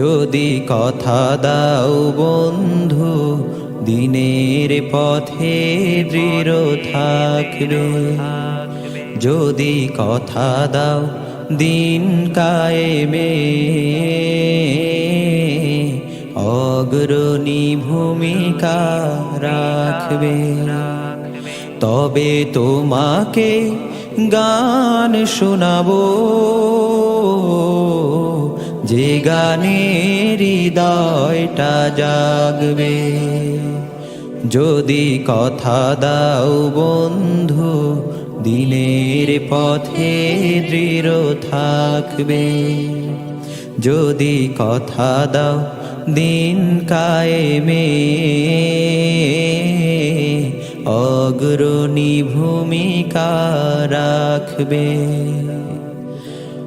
যদি কথা দাও বন্ধু, দিনের পথে দৃঢ় থাকবে। যদি কথা দাও দিন কায়েমে, অগ্রণী ভূমিকা রাখবে। তবে তোমাকে গান শোনাবো যে গানে হৃদয়টা জাগবে, যদি কথা দাও বন্ধু দিনের পথে দৃঢ় থাকবে। যদি কথা দাও দিন কায়েমে, অগ্রণী ভূমিকা রাখবে।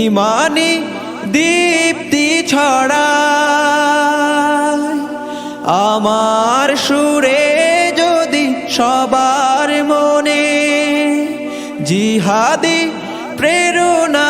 ইমানি দীপ্তি ছড়া আমার সুরে যদি সবার মনে জিহাদি প্রেরণা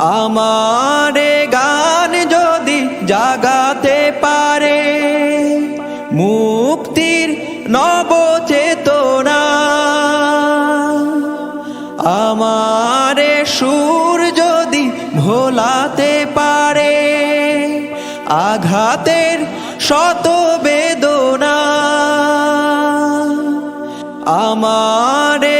আমার গান যদি জাগাতে পারে, মুক্তির নবচেতনা। আমার সুর যদি ভোলাতে পারে, আঘাতের শত বেদনা। আমার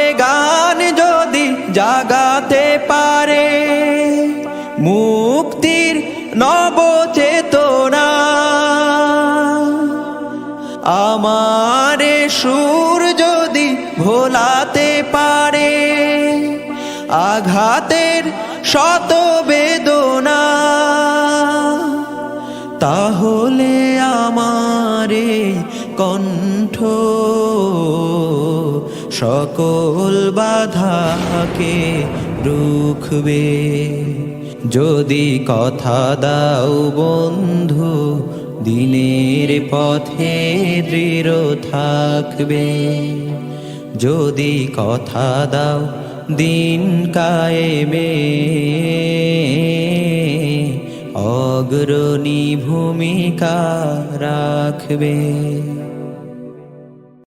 আমার সুর যদি ভোলাতে পারে, আঘাতের শত বেদনা, তাহলে আমারে কণ্ঠ সকল বাধাকে রুখবে। যদি কথা দাও বন্ধু দিনের পথে দৃঢ় থাকবে। যদি কথা দাও দিন কায়েমে অগ্রণী ভূমিকা রাখবে।